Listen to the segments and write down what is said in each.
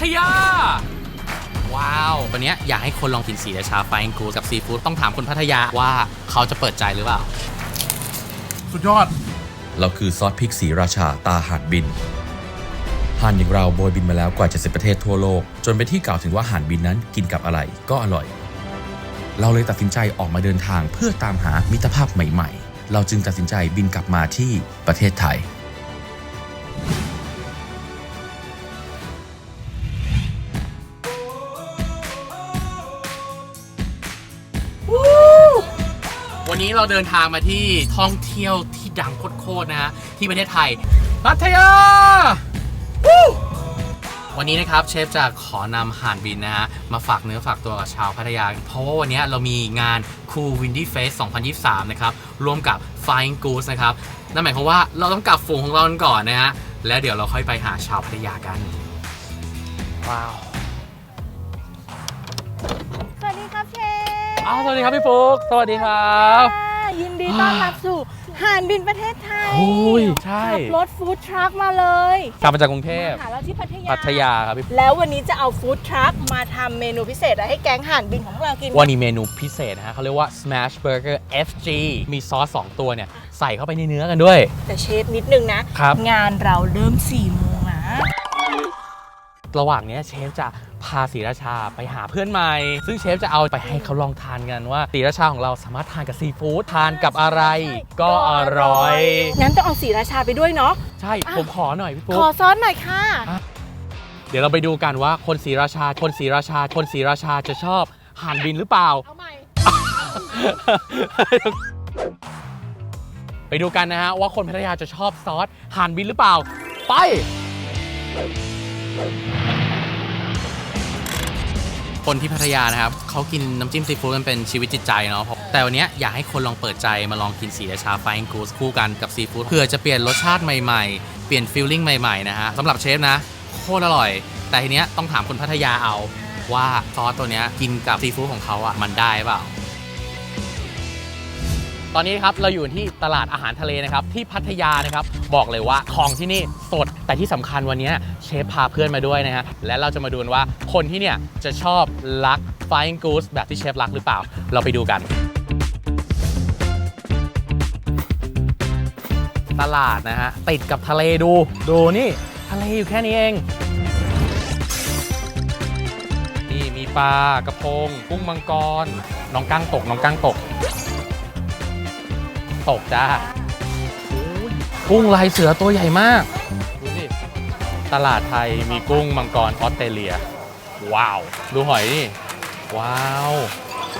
ทยา ว้าววันเนี้ยอยากให้คนลองกินสีราชาไฟกูกับซีฟู้ดต้องถามคนพัทยาว่าเขาจะเปิดใจหรือเปล่า สุดยอด เราคือซอสพริกสีราชาตาห่านบินห่านอย่างเราโบยบินมาแล้วกว่า 70 ประเทศทั่วโลก จนเป็นที่กล่าวถึงว่าห่านบินนั้นกินกับอะไรก็อร่อย เราเลยตัดสินใจออกมาเดินทางเพื่อตามหามิตรภาพใหม่ ๆ เราจึงตัดสินใจบินกลับมาที่ประเทศไทย เราเดินทางมาที่ท่องเที่ยวที่ดังโคตรๆนะฮะที่ประเทศไทยพัทยาวู้วันนี้นะครับเชฟจะขอนำห่านบินนะฮะมาฝากเนื้อฝากตัวกับชาวพัทยา เพราะว่าวันนี้เรามีงาน Cool Windy Face 2023 นะครับร่วมกับ Flying Goose นะครับนั่นหมายความว่าเราต้องกลับฝูงของเรากันก่อนนะฮะแล้วเดี๋ยวเราค่อยไปหาชาวพัทยากัน ว้าวสวัสดีครับเชฟอ้าวสวัสดีครับพี่ปุ๊กสวัสดีครับค่ะ ยินดีต้อนรับสู่หานบินประเทศไทยโอ้ยใช่ ขับรถฟู้ดทรัคมาเลยกลับมาจากกรุงเทพมาหาเราที่พัทยา พัทยาครับพี่ แล้ววันนี้จะเอาฟู้ดทรัคมาทำเมนูพิเศษอะไรให้แก๊งห่านบินของเรากิน วันนี้เมนูพิเศษนะฮะเขาเรียกว่า Smash Burger FG มีซอส 2 ตัวเนี่ย ใส่เข้าไปในเนื้อกันด้วย แต่เชฟนิดนึงนะ ครับ งานเราเริ่ม4โมงนะ ระหว่างเนี้ยเชฟจะพาศรีราชาไปหาเพื่อนใหม่ ซึ่งเชฟจะเอาไปให้เขาลองทานกันว่าศรีราชาของเราสามารถทานกับซีฟู้ดทานกับอะไร ก็อร่อยงั้นต้องเอาสีราชาไปด้วยเนาะใช่ผมขอหน่อยพี่ขปุ๊อกซอสหน่อยค่ะ เดี๋ยวเราไปดูกันว่าคนศรีราชา คนศรีราชา คนศรีราชาจะชอบห่านบินหรือเปล่าเอาใหม่ไปดูกันนะฮะว่าคนพัทยาจะชอบซอสห่านบินหรือเปล่า ไป คนที่พัทยานะครับเขากินน้ำจิ้มซีฟู้ดกันเป็นชีวิตจิตใจเนาะเพราะแต่วันนี้อยากให้คนลองเปิดใจมาลองกินสีราชาไฟน์กูสคู่กันกับซีฟู้ดเพื่อจะเปลี่ยนรสชาติใหม่ๆ เปลี่ยนฟิลลิ่งใหม่ๆนะฮะสำหรับเชฟนะโคตรอร่อย แต่ทีเนี้ยต้องถามคนพัทยาเอาว่าซอสตัวเนี้ยกินกับซีฟู้ดของเขาอะมันได้เปล่า ตอนนี้ครับเราอยู่ที่ตลาดอาหารทะเลนะครับที่พัทยานะครับบอกเลยว่าของที่นี่สดแต่ที่สำคัญวันนี้เชฟพาเพื่อนมาด้วยนะฮะและเราจะมาดูนว่าคนที่เนี่ยจะชอบรัก Flying Goose แบบที่เชฟรักหรือเปล่า เราไปดูกัน ตลาดนะฮะติดกับทะเลดูดูนี่ทะเลอยู่แค่นี้เองนี่มีปลากระพงกุ้งมังกรน้องกั้งตกน้องกั้งตก ตกจ้ากุ้งลายเสือตัวใหญ่มาก ดูสิตลาดไทยมีกุ้งมังกรออสเตรเลีย ว้าว ดูหอยนี่ ว้าว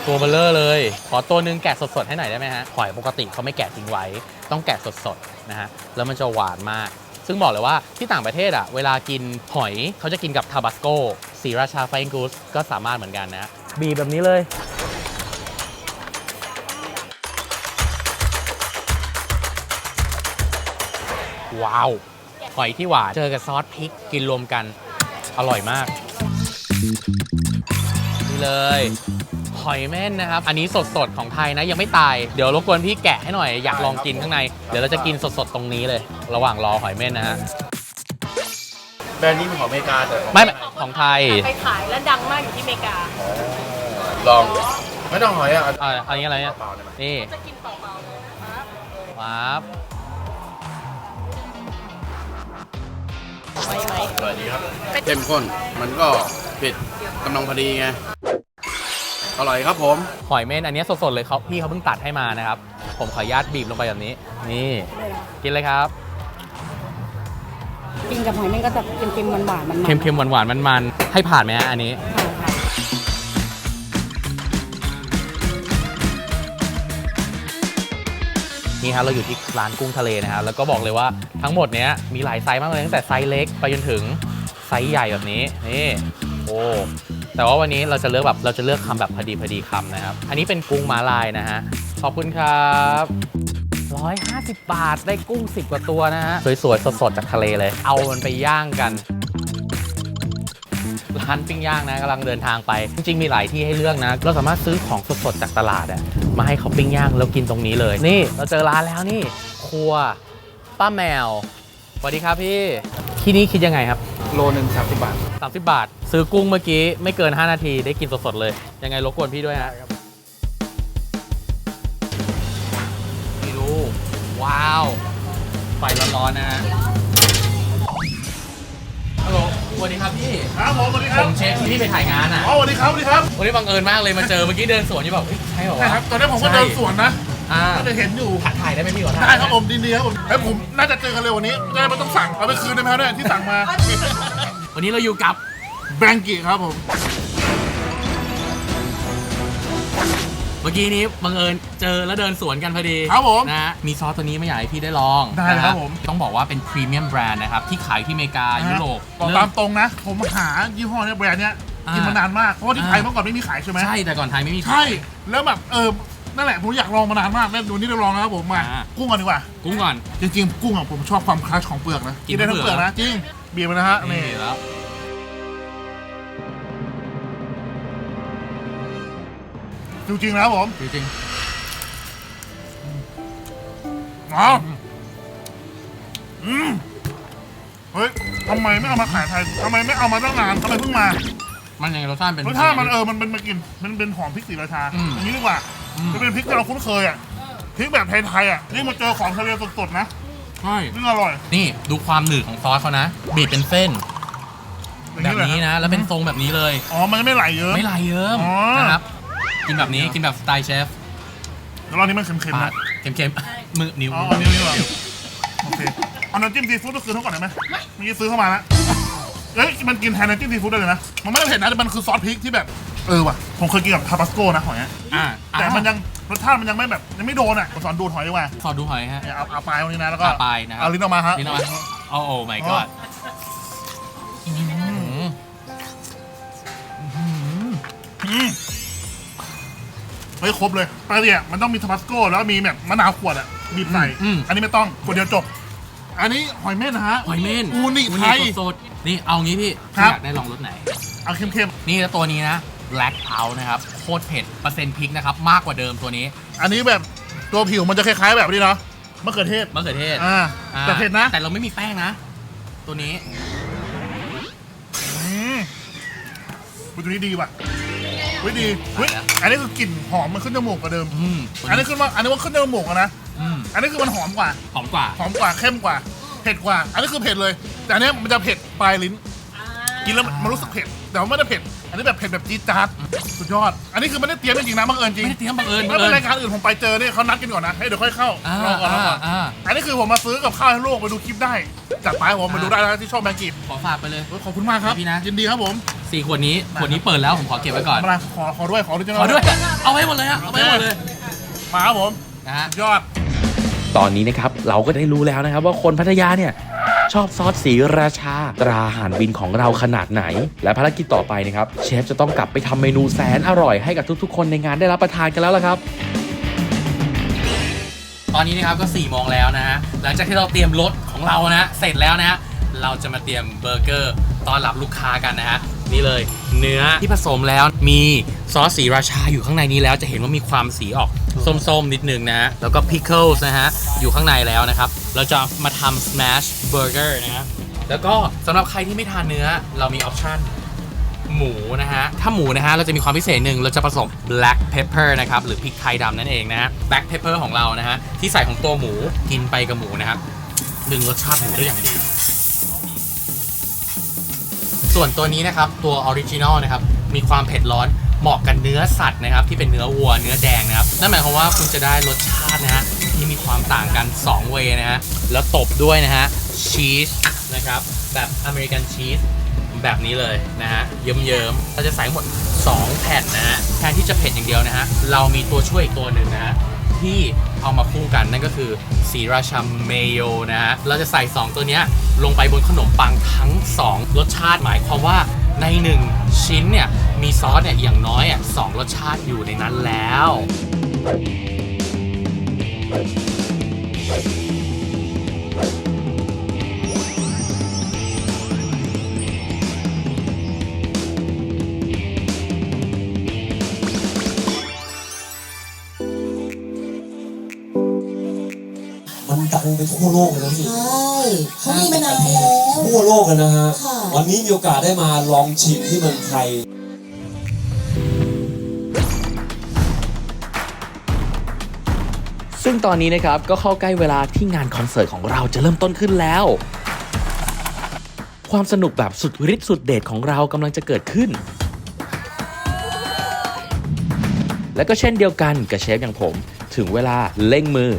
ตัวเบลเลอร์เลย ขอตัวหนึงแกะสดๆ ให้หน่อยได้ไหมฮะ หอยปกติเขาไม่แกะทิ้งไว้ ต้องแกะสดๆ นะฮะ แล้วมันจะหวานมาก ซึ่งบอกเลยว่าที่ต่างประเทศอะ เวลากินหอยเขาจะกินกับทาบาสโกสีราชาไฟกูสก็สามารถเหมือนกันนะ บีบแบบนี้เลย ว้าวหอยที่หวานเจอกับซอสพริกกินรวมกัน อร่อยมาก นี่เลย หอยแม่นนะครับ อันนี้สดๆ ของไทยนะยังไม่ตาย เดี๋ยวรบกวนพี่แกะให้หน่อยอยากลองกินข้างใน เดี๋ยวเราจะกินสดๆ ตรงนี้เลย ระหว่างรอหอยเม่นนะฮะแบรนด์นี้เป็นของอเมริกาแต่ของไม่ไม่ของไทย ไปขายและดังมากอยู่ที่อเมริกา ลอง ไม่ต้องหอยอะเอาอ่าอันนี้อะไรเนี่ย เปล่าได้ไหมนี่จะกินเปล่าๆเลยนะครับ ครับ ไหมไหมอร่อยดีครับเข้มข้นมันก็เผ็ดกำลังพอดีไงอร่อยครับผมหอยเม่นอันนี้สดๆเลยเขาพี่เขาเพิ่งตัดให้มานะครับ ผมขออนุญาตบีบลงไปแบบนี้ นี่กินเลยครับกินกับหอยแม่งก็จะเค็มๆหวานๆมันๆเค็มๆหวานๆมันๆให้ผ่านไหมฮะอันนี้ค่ะค่ นี่ครับเราอยู่ที่ร้านกุ้งทะเลนะครับแล้วก็บอกเลยว่าทั้งหมดเนี้ยมีหลายไซส์มากเลยตั้งแต่ไซส์เล็กไปจนถึงไซส์ใหญ่แบบนี้นี่โอ้แต่ว่าวันนี้เราจะเลือกแบบเราจะเลือกคำแบบพอดีพอดีคำนะครับ อันนี้เป็นกุ้งมาลายนะฮะขอบคุณครับ150 บาทได้กุ้ง 10 กว่าตัวนะฮะสวยๆสดๆจากทะเลเลย เอามันไปย่างกันร้านปิ้งย่างนะกำลังเดินทางไป จริงๆมีหลายที่ให้เลือกนะ เราสามารถซื้อของสดๆจากตลาดอะ มาให้เขาปิ้งย่างแล้วกินตรงนี้เลย นี่เราเจอร้านแล้วนี่ ครัวป้าแมวสวัสดีครับพี่ ที่นี่คิดยังไงครับ โลหนึ่งสามสิบบาท30บาท ซื้อกุ้งเมื่อกี้ไม่เกิน 5 นาทีได้กินสดๆเลย ยังไงรบกวนพี่ด้วยฮะนี่ดู ว้าว ไฟร้อนๆนะฮะฮัลโหล สวัสดีครับพี่ ครับผมสวัสดีคผรับมเช็คที่พี่ไปถ่ายงานอะ อ๋อสวัสดีครับสวัสดีครับวันนี้บังเอิญมากเลยมาเจอเมื่อกี้เดินสวนอยู่แบบเฮ้ยใช่เหรอใช่วะครับตอนนี้ผมก็ใช่เดินสวนนะอ่าก็จะเห็นอยู่ถ่ายได้ไหมพี่ขอถ่ายได้ครับผมดีๆครับผมแล้วผมน่าจะเจอกันเร็ววันนี้ได้ไม่ต้องสั่งเอาไปคืนได้ไหมครับเนี่ยที่สั่งมาวันนี้เราอยู่กับแบงกี้ครับผม มื่อกี้นี้บังเอิญเจอแล้วเดินสวนกันพอดีครับผมนะฮะมีซอสตัวนี้ไม่อยากให้พี่ได้ลองได้เลยครับนะฮะผม ต้องบอกว่าเป็นพรีเมียมแบรนด์นะครับ ที่ขายที่อเมริกา ยุโรปบอกตามตรงนะ ผมหายี่ห้อเนี้ยแบรนด์เนี้ยอ่ากินมานานมาก เพราะว่าที่อ่าไทยเมื่อก่อนไม่มีขายใช่ไหมใช่แต่ก่อนไทยไม่มีขายใช่แล้วแบบเออนั่นแหละผมอยากลองมานานมากแล้ววันนี้ได้ลองนะครับผมมาอ่า กุ้งก่อนดีกว่า กุ้งก่อน จริงๆกุ้งอะผมชอบความคลัชของเปลือกนะกินได้ทั้งเปเปลืลืออกกนะจริงเบียร์มานะฮะนี่นี่แล้ว จริงๆนะครับผมจริงอ๋ออืมเฮ้ยทำไมไม่เอามาขายไทยทำไมไม่เอามาตั้งนานทำไมเพิ่งมาๆมันยังไงรสชาติเป็น รสชาติมันเออมันเป็นมากินมันเป็นหอมพริกสีราชาอืมอย่างนี้ดีกว่าอืม จะเป็นพริกที่เราคุ้นเคยอะพริกแบบไทยๆอะนี่มาเจอของทะเลสดๆนะใช่นี่อร่อยนี่ดูความหนืดของซอสเขานะบีบเป็นเส้นอย่างแบบเลยนี้นะ แล้วเป็นทรงแบบนี้เลย อ๋อมันไม่ไหลเยอะ ไม่ไหลเยิ้มอ๋อ นะครับ กินแบบนี้กินแบบสไตล์เชฟแล้วรอบนี้มันเค็มๆปาดนะเค็มๆ มือนิ้วอ๋ออันนี้นี่หรอโอเคเอาน้ำจิ้มซีฟู้ดก็คือเท่าก่อนได้ไหมเมื่อกี้ซื้อเข้ามาแล้วเอ้ยมันกินแทนน้ำจิ้มซีฟู้ดได้เลยนะมันไม่ได้เผ็ดนะแต่มันคือซอสพริกที่แบบเออว่ะผมเคยกินกับทาบาสโกนะหอยอะอ่าแต่มันยังรสชาติมันยังไม่แบบยังไม่โดนอะผมสอนดูดหอยดีกว่าขอดูหอยฮะเนี่ยเอาเอาปลายตรงนี้นะแล้วก็เอาปลายนะครับเอาลิ้นออกมาฮะ นี่นะวะโอ้โอ้ my god อืมอืม เฮ้ยครบเลยปกติอะมันต้องมีทาบาสโกแล้วมีแบบมะนาวขวดอะบีบใส่อืม อันนี้ไม่ต้องขวดเดียวจบ อันนี้หอยเม่นนะฮะหอยเม่นอูนิไทย สดๆนี่เอางี้พี่ครับอยากได้ลองรสไหน เอาเข้มนี่แล้วตัวนี้นะ black out นะครับ โคตรเผ็ดเปอร์เซ็นต์พริกนะครับ มากกว่าเดิมตัวนี้ๆอันนี้แบบตัวผิวมันจะคล้ายๆ แบบนี้เนาะมะเขือเทศมะเขือเทศอ่าอ่าแต่เผ็ดนะแต่เราไม่มีแป้งนะ ตัวนี้ อืมอุ๊ยตัวนี้ดีว่ะ เฮ้ยดีเฮ้ยไปแล้วอันนี้คือกลิ่นหอมมันขึ้นจมูกกว่าเดิม อืมอันนี้ขึ้นว่าอันนี้ว่าขึ้นจมูกอะนะ อืมอันนี้คือมันหอมกว่า หอมกว่า หอมกว่าเข้มกว่า เผ็ดกว่า อันนี้คือเผ็ดเลย แต่อันเนี้ยมันจะเผ็ดปลายลิ้น กินแล้วมันรู้สึกเผ็ด แต่ว่าไม่ได้เผ็ด อันนี้แบบเผ็ดแบบจี๊ดจ๊าดสุดยอด อันนี้คือไม่ได้เตรียมจริงๆนะบังเอิญจริงไม่ได้เตรียมบังเอิญบัถ้างเอิเป็นญ รายการอื่นผมไปเจอเนี่ยเขานัดกันก่อนนะ ให้เดี๋ยวค่อยเข้าอ่ารอก่อนรอก่อนอ่าอันนี้คือผมมาซื้อกับข้าวให้ลูกไปดูคลิปได้จัดไปผมมาดูได้นะที่ช่องแบงกีบขอฝากไปเลย ขอบคุณมากครับ พี่นะ ยินดีครับผม สี่ขวดนี้ขวดนี้เปิดแล้วผมขอเก็บไว้ก่อน มาขอขอด้วยขอด้วยขอด้วย เอาไว้หมดเลยฮะเอาไว้หมดเลยมาครับผมนะฮะ ยอด ตอนนี้นะครับเราก็ได้รู้แล้วนะครับว่าคนพัทยาเนี่ยชอบซอสสีราชา ตราอาหารบินของเราขนาดไหน และภารกิจต่อไปนะครับเชฟจะต้องกลับไปทำเมนูแสนอร่อยให้กับทุกๆ คนในงานได้รับประทานกันแล้วล่ะครับ ตอนนี้นะครับก็4ี่โมงแล้วนะฮะ หลังจากที่เราเตรียมรถของเรานะ เสร็จแล้วนะฮะ เราจะมาเตรียมเบอร์เกอร์ต้อนรับลูกค้ากันนะฮะ นี่เลย เนื้อที่ผสมแล้วมีซอสสีราชาอยู่ข้างในนี้แล้วจะเห็นว่ามีความสีออกส้มๆ นิดนึงนะฮะ แล้วก็พิ c เ l ิลนะฮะ อยู่ข้างในแล้วนะครับ เราจะมาทำ smash burger นะฮะ แล้วก็สำหรับใครที่ไม่ทานเนื้อเรามีออปชั่นหมูนะฮะ ถ้าหมูนะฮะ เราจะมีความพิเศษหนึ่งเราจะผสม black pepper นะครับ หรือพริกไทยดำนั่นเองนะฮะ black pepper ของเรานะฮะ ที่ใส่ของตัวหมูกินไปกับหมูนะครับดึงรสชาติหมูได้อย่างดี ส่วนตัวนี้นะครับตัวออริจินอลนะครับมีความเผ็ดร้อนเหมาะกับเนื้อสัตว์นะครับที่เป็นเนื้อวัวเนื้อแดงนะครับนั่นหมายความว่าคุณจะได้รสชาตินะฮะที่มีความต่างกัน 2 เวย์นะฮะแล้วตบด้วยนะฮะชีสนะครับแบบอเมริกันชีสแบบนี้เลยนะฮะเยิ้มๆเราจะใส่หมด 2 แผ่นนะฮะแทนที่จะเผ็ดอย่างเดียวนะฮะเรามีตัวช่วยอีกตัวหนึ่งนะฮะ ที่เอามาคู่กันนั่นก็คือสีราชาเมโยนะฮะเราจะใส่ 2 ตัวเนี้ยลงไปบนขนมปังทั้ง 2 รสชาติหมายความว่าใน 1 ชิ้นเนี่ยมีซอสเนี่ยอย่างน้อยอะสองรสชาติอยู่ในนั้นแล้ว ไปทั่วโลกเลยนะพี่ใช่เขามีมานานแล้ว ทั่วโลกกันนะฮะ ค่ะ วันนี้มีโอกาสได้มาลองชิมที่เมืองไทย ซึ่งตอนนี้นะครับก็เข้าใกล้เวลาที่งานคอนเสิร์ตของเราจะเริ่มต้นขึ้นแล้ว ความสนุกแบบสุดฤทธิ์สุดเดชของเรากำลังจะเกิดขึ้น และก็เช่นเดียวกันกับเชฟอย่างผม ถึงเวลาเร่งมือ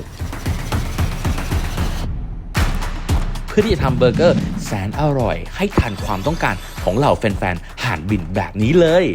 พื่อที่จะทำเบอร์เกอร์แสนอร่อย ให้ทันความต้องการของเหล่าแฟนๆห่านบินแบบนี้เลย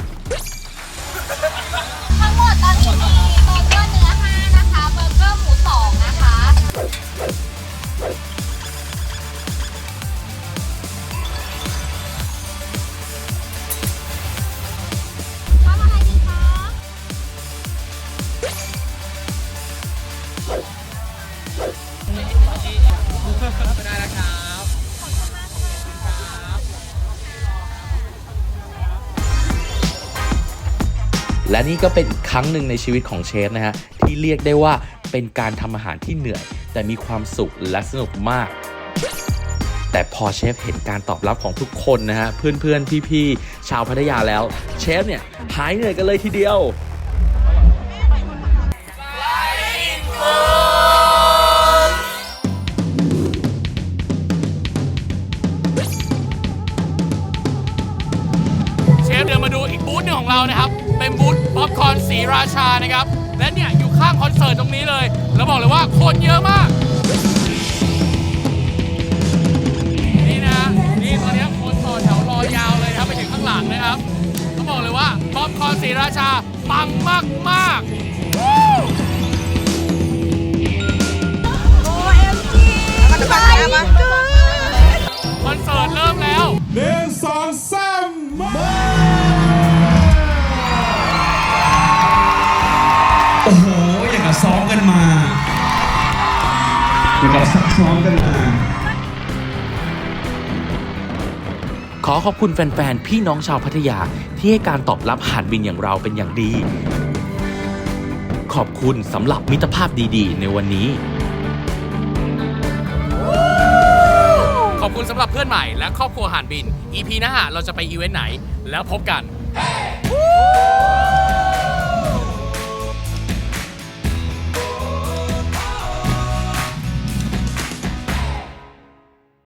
และนี่ก็เป็นอีกครั้งหนึ่งในชีวิตของเชฟนะฮะที่เรียกได้ว่าเป็นการทำอาหารที่เหนื่อย แต่มีความสุขและสนุกมาก แต่พอเชฟเห็นการตอบรับของทุกคนนะฮะเพื่อนๆพี่ๆชาวพัทยาแล้ว เชฟเนี่ยหายเหนื่อยกันเลยทีเดียวเชฟเดี๋ยวมาดูอีกบูธหนึ่งของเรานะครับ เต็มบูธป๊อปคอร์นสีราชานะครับ และเนี่ย อยู่ข้างคอนเสิร์ตตรงนี้เลย แล้วบอกเลยว่าคนเยอะมาก นี่นะ นี่ตอนนี้คนต่อแถวรอยาวเลยครับ ไปถึงข้างหลังนะครับต้องบอกเลยว่าป๊อปคอร์นสีราชาปังมากมากๆ ซ้อมกันมา ขอขอบคุณแฟนๆ พี่น้องชาวพัทยาที่ให้การตอบรับหาดบินอย่างเราเป็นอย่างดี ขอบคุณสำหรับมิตรภาพดีๆ ในวันนี้ ขอบคุณสำหรับเพื่อนใหม่และครอบครัวหานบิน EP หน้าเราจะไปอีเวนต์ไหน แล้วพบกัน